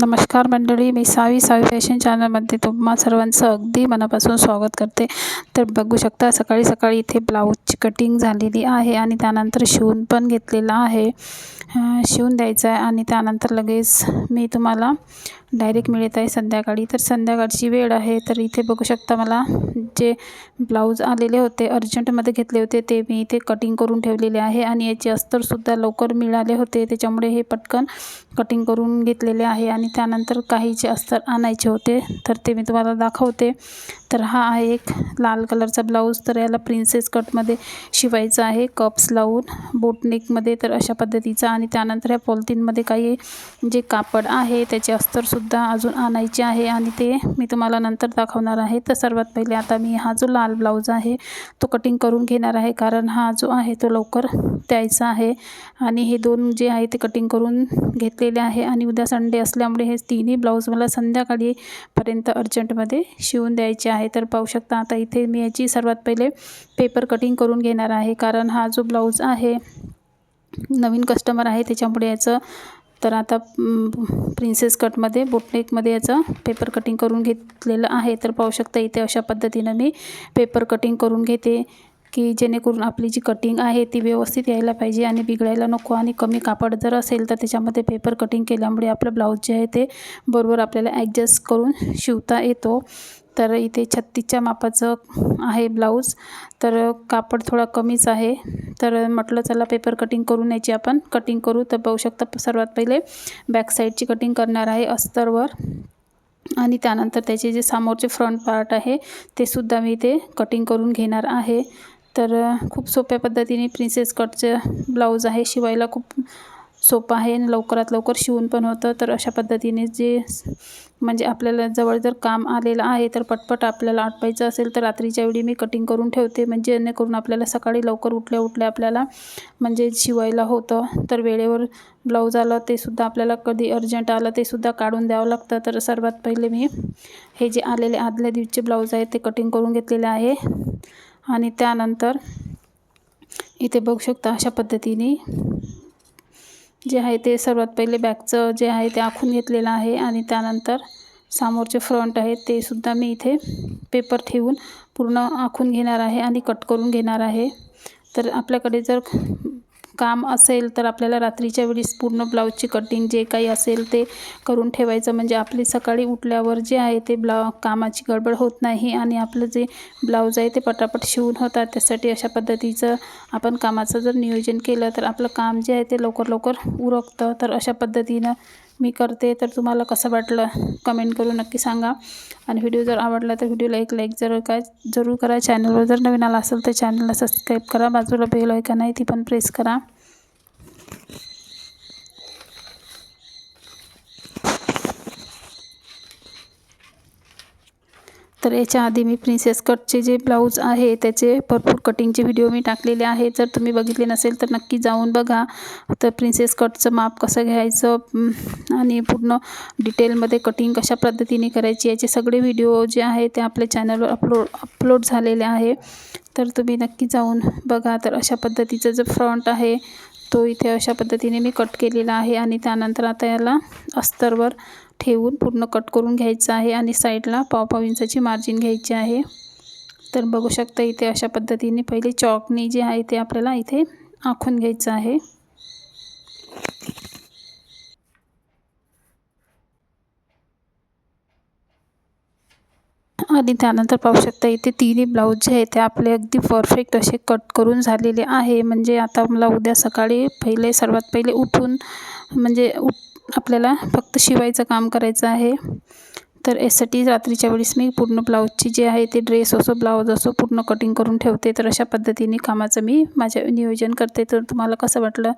नमस्कार मंडळी मी सावी सावी फॅशन चॅनलमध्ये तुम्हा सर्वांचं अगदी मनापासून स्वागत करते. तर बघू शकता सकाळी सकाळी इथे ब्लाऊजची कटिंग झालेली आहे आणि त्यानंतर शिवून पण घेतलेला आहे. शिवून द्यायचं आहे आणि त्यानंतर लगेच मी तुम्हाला डायरेक्ट मिळत आहे संध्याकाळी. तर संध्याकाळची वेळ आहे तर इथे बघू शकता मला जे ब्लाऊज आलेले होते अर्जंटमध्ये घेतले होते ते मी इथे कटिंग करून ठेवलेले आहे आणि याचे अस्तरसुद्धा लवकर मिळाले होते. त्याच्यामुळे हे पटकन कटिंग करून घेतलेले आहे आणि त्यानंतर काहीचे अस्तर आणायचे होते तर ते मी तुम्हाला दाखवते. तर हा आहे एक लाल कलरचा ब्लाऊज तर याला प्रिन्सेस कटमध्ये शिवायचा आहे कप्स लावून बोटनेकमध्ये तर अशा पद्धतीचा. आणि त्यानंतर ह्या पॉलिथिनमध्ये काही जे कापड आहे त्याचे अस्तर सुद्धा अजून आणायचे आहे आणि ते मी तुम्हाला नंतर दाखवणार आहे. तर सर्वात पहिले आता मी हा जो लाल ब्लाऊज आहे तो कटिंग करून घेणार आहे. कारण हा जो आहे तो लवकर द्यायचा आहे. आणि हे दोन जे आहे ते कटिंग करून घेतलेले आहे. आणि उद्या संडे असल्यामुळे हे तिन्ही ब्लाऊज मला संध्याकाळीपर्यंत अर्जंटमध्ये शिवून द्यायचे आहे. तर पाहू शकता आता इथे मी याची सर्वात पहिले पेपर कटिंग करून घेणार आहे. कारण हा जो ब्लाऊज आहे नवीन कस्टमर आहे त्याच्यामुळे याचं तर आता प्रिन्सेस कटमध्ये बोटनेकमध्ये याचं पेपर कटिंग करून घेतलेलं आहे. तर पाहू शकता इथे अशा पद्धतीनं मी पेपर कटिंग करून घेते. की जेणेकरून आपली जी कटिंग आहे ती व्यवस्थित यायला पाहिजे आणि बिघडायला नको आणि कमी कापड जर असेल तर त्याच्यामध्ये पेपर कटिंग केल्यामुळे आपलं ब्लाऊज जे आहे ते बरोबर आपल्याला ॲडजस्ट करून शिवता येतो. तर इथे छत्तीसच्या मापाचं आहे ब्लाऊज तर कापड थोडा कमीच आहे. तर म्हटलं चला पेपर कटिंग करून याची आपण कटिंग करू. तर पाहू शकता सर्वात पहिले बॅक साईडची कटिंग करणार आहे अस्तरवर. आणि त्यानंतर त्याचे जे समोरचे फ्रंट पार्ट आहे ते सुद्धा मी ते कटिंग करून घेणार आहे. तर खूप सोप्या पद्धतीने प्रिन्सेस कटचं ब्लाऊज आहे. शिवायला खूप सोपं आहे आणि लवकरात लवकर शिवून पण होतं. तर अशा पद्धतीने जे म्हणजे आपल्याला जवळ जर काम आलेलं आहे तर पटपट आपल्याला आटपायचं असेल तर रात्रीच्या वेळी मी कटिंग करून ठेवते. म्हणजे जेणेकरून आपल्याला सकाळी लवकर उठल्या उठल्या आपल्याला म्हणजे शिवायला होतं. तर वेळेवर ब्लाऊज आलं ते सुद्धा आपल्याला कधी अर्जंट आलं ते सुद्धा काढून द्यावं लागतं. तर सर्वात पहिले मी हे जे आलेले आदल्या दिवसचे ब्लाऊज आहेत ते कटिंग करून घेतलेले आहे. आणि त्यानंतर इथे बघू शकता अशा पद्धतीने जे आहे ते सर्वात पहिले बॅकचं जे आहे ते आखून घेतलेलं आहे आणि त्यानंतर समोरचे फ्रंट आहे ते सुद्धा मी इथे पेपर ठेवून पूर्ण आखून घेणार आहे आणि कट करून घेणार आहे. तर आपल्याकडे जर काम असेल तर आपल्याला रात्रीच्या वेळेस पूर्ण ब्लाऊजची कटिंग जे काही असेल ते करून ठेवायचं. म्हणजे आपली सकाळी उठल्यावर जे आहे ते ब्लाउ कामाची गडबड होत नाही आणि आपलं जे ब्लाऊज आहे ते पटापट शिवून होतात. त्यासाठी अशा पद्धतीचं आपण कामाचं जर नियोजन केलं तर आपलं काम जे आहे ते लवकर लवकर उरकतं. तर अशा पद्धतीनं मी करते तर तुम्हाला कसं वाटलं कमेंट करून नक्की सांगा. आणि व्हिडिओ जर आवडला तर व्हिडिओला एक लाईक जर काय जरूर करा. चॅनलवर जर नवीन आला असेल तर चॅनलला सबस्क्राईब करा. बाजूला बेल आहे का नाही ती पण प्रेस करा. तर याच्या आधी मी प्रिन्सेस कटचे जे ब्लाऊज आहे त्याचे भरपूर कटिंगचे व्हिडिओ मी टाकलेले आहे जर तुम्ही बघितले नसेल तर नक्की जाऊन बघा. तर प्रिन्सेस कटचं माप कसं घ्यायचं? आणि पूर्ण डिटेलमध्ये कटिंग कशा पद्धतीने करायची याचे सगळे व्हिडिओ जे आहे ते आपल्या चॅनलवर अपलोड अपलोड झालेले आहे. तर तुम्ही नक्की जाऊन बघा. तर अशा पद्धतीचं जो फ्रंट आहे तो इथे अशा पद्धतीने मी कट केलेला आहे. आणि त्यानंतर आता याला अस्तरवर ठेवून पूर्ण कट करून घ्यायचं आहे आणि साईडला पाव इंचाची मार्जिन घ्यायची आहे. तर बघू शकता इथे अशा पद्धतीने पहिले चॉकनी जे आहे ते आपल्याला इथे आखून घ्यायचं आहे. आणि त्यानंतर पाहू शकता इथे तिन्ही ब्लाऊज जे आहे ते आपले अगदी परफेक्ट असे कट करून झालेले आहे. म्हणजे आता मला उद्या सकाळी पहिले सर्वात पहिले उठून म्हणजे उठ आपल्याला फक्त शिवायचं काम करायचं आहे. तर यासाठी रात्रीच्या वेळेस मी पूर्ण ब्लाऊजची जे आहे ते ड्रेस असो ब्लाऊज असो पूर्ण कटिंग करून ठेवते. तर अशा पद्धतीने कामाचं मी माझ्या नियोजन करते. तर तुम्हाला कसं वाटलं?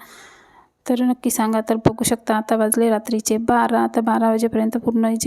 तर नक्की सांगा. तर बघू शकता आता वाजले रात्रीचे बारा. आता बारा वाजेपर्यंत पूर्ण जे